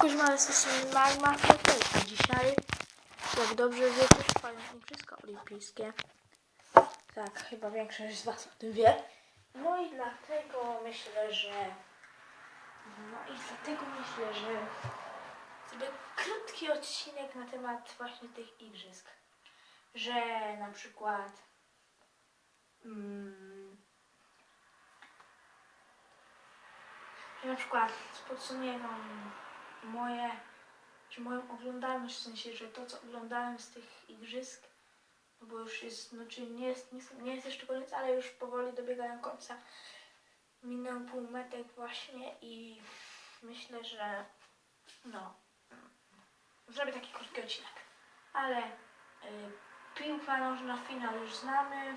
Kuźma, jesteśmy Magma Hotel. Dzisiaj, jak dobrze wiecie, trwają Igrzyska Olimpijskie. Tak, chyba większość z Was o tym wie. No i dlatego myślę, że... No i dlatego myślę, że... Sobie krótki odcinek na temat właśnie tych Igrzysk. Że na przykład... Mm, że na przykład podsumuję wam moje, czy moją oglądalność, w sensie, że to co oglądałem z tych igrzysk, no bo już jest, no czy nie jest, nie, nie jest jeszcze koniec, ale już powoli dobiegają końca. Minął półmetek właśnie i myślę, że no, zrobię taki krótki odcinek. Ale y, piłka nożna finał już znamy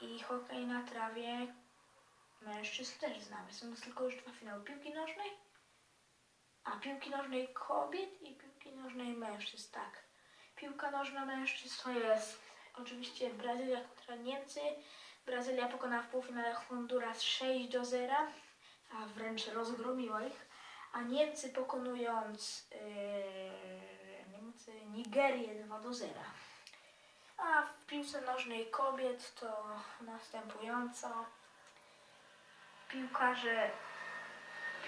i hokej na trawie mężczyzn też znamy. Są tylko już dwa finały piłki nożnej, a piłki nożnej kobiet i piłki nożnej mężczyzn, tak. Piłka nożna mężczyzn to jest oczywiście Brazylia kontra Niemcy. Brazylia pokonała w półfinale Honduras 6 do 0, a wręcz rozgromiła ich. A Niemcy pokonując yy, Niemcy Nigerię 2 do 0. A w piłce nożnej kobiet to następująco piłkarze,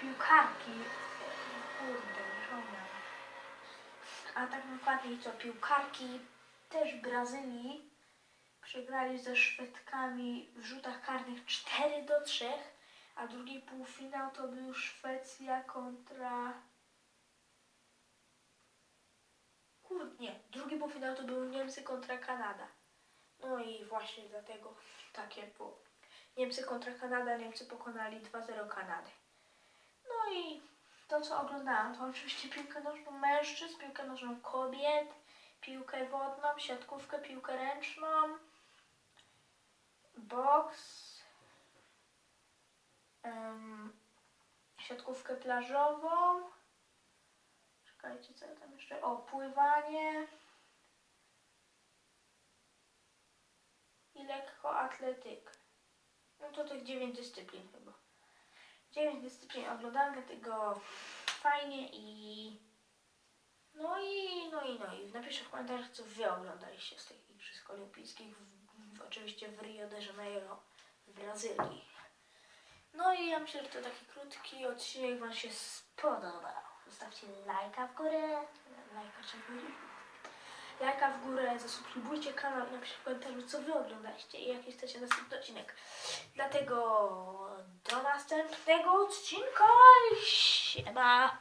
piłkarki, kurde, żona. A tak dokładniej co piłkarki też Brazylii przegrali ze Szwedkami w rzutach karnych 4 do 3, a drugi półfinał to był Szwecja kontra... Kurde, nie, drugi półfinał to był Niemcy kontra Kanada. No i właśnie dlatego takie było. Niemcy kontra Kanada, Niemcy pokonali 2-0 Kanadę. No i to, co oglądałam, to oczywiście piłkę nożną mężczyzn, piłkę nożną kobiet, piłkę wodną, siatkówkę, piłkę ręczną, boks, em, siatkówkę plażową, czekajcie, co ja tam jeszcze, o, pływanie i lekkoatletykę. No to tych dziewięć dyscyplin chyba. Dziewięć dyscyplin oglądam, dlatego fajnie i... No i, no i, no i napiszę w komentarzach, co wy oglądaliście z tych Igrzysk Olimpijskich, w, w, oczywiście w Rio de Janeiro, w Brazylii. No i ja myślę, że to taki krótki odcinek wam się spodobał. Zostawcie lajka w górę, lajka powiedzieć. Lajka w górę, zasubskrybujcie kanał i napiszcie w komentarzu, co wy oglądacie i jaki chcecie następny odcinek. Dlatego do następnego odcinka. Siema.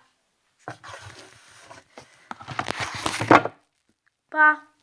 Pa.